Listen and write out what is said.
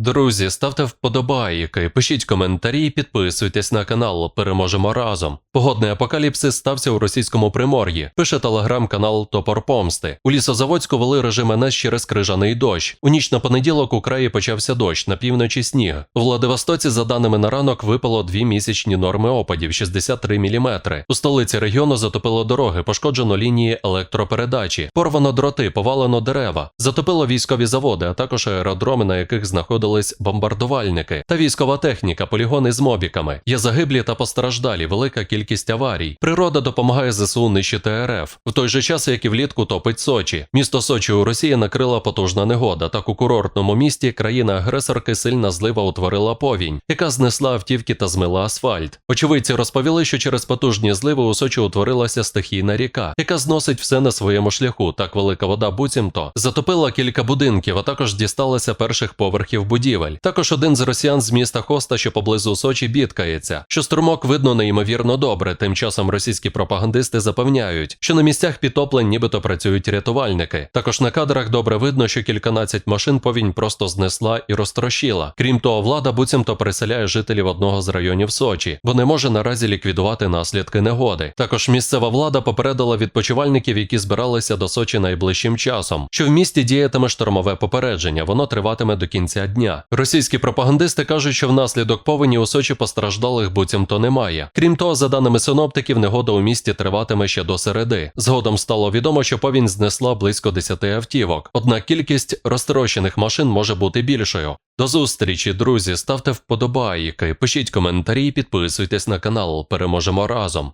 Друзі, ставте вподобайки, пишіть коментарі, підписуйтесь на канал. Переможемо разом. Погодний апокаліпсис стався у російському примор'ї. Пише телеграм-канал Топор Помсти. У Лісозаводську вели режим НС через крижаний дощ. У ніч на понеділок у краї почався дощ, на півночі сніг. У Владивостоці, за даними на ранок, випало дві місячні норми опадів 63 мм. У столиці регіону затопило дороги, пошкоджено лінії електропередачі, порвано дроти, повалено дерева, затопило військові заводи, а також аеродроми, на яких знаходились бомбардувальники, та військова техніка, полігони з мобіками. Є загиблі та постраждалі, велика кількість аварій. Природа допомагає ЗСУ нищити РФ. В той же час, як і влітку топить Сочі. Місто Сочі у Росії накрила потужна негода. Так у курортному місті країна-агресорки сильна злива утворила повінь, яка знесла автівки та змила асфальт. Очевидці розповіли, що через потужні зливи у Сочі утворилася стихійна ріка, яка зносить все на своєму шляху. Так велика вода буцімто затопила кілька будинків, а також дісталася перших поверхів будівель. Також один з росіян з міста Хоста, що поблизу Сочі, бідкається, що струмок видно неймовірно добре. Тим часом російські пропагандисти запевняють, що на місцях підтоплень нібито працюють рятувальники. Також на кадрах добре видно, що кільканадцять машин повінь просто знесла і розтрощила. Крім того, влада буцімто переселяє жителів одного з районів Сочі, бо не може наразі ліквідувати наслідки негоди. Також місцева влада попередила відпочивальників, які збиралися до Сочі найближчим часом, що в місті діятиме штормове попередження. Воно триватиме до кінця дня. Російські пропагандисти кажуть, що внаслідок повені у Сочі постраждалих буцімто немає. Крім того, за даними синоптиків, негода у місті триватиме ще до середи. Згодом стало відомо, що повінь знесла близько 10 автівок. Однак кількість розтрощених машин може бути більшою. До зустрічі, друзі, ставте вподобайки, пишіть коментарі, підписуйтесь на канал. Переможемо разом.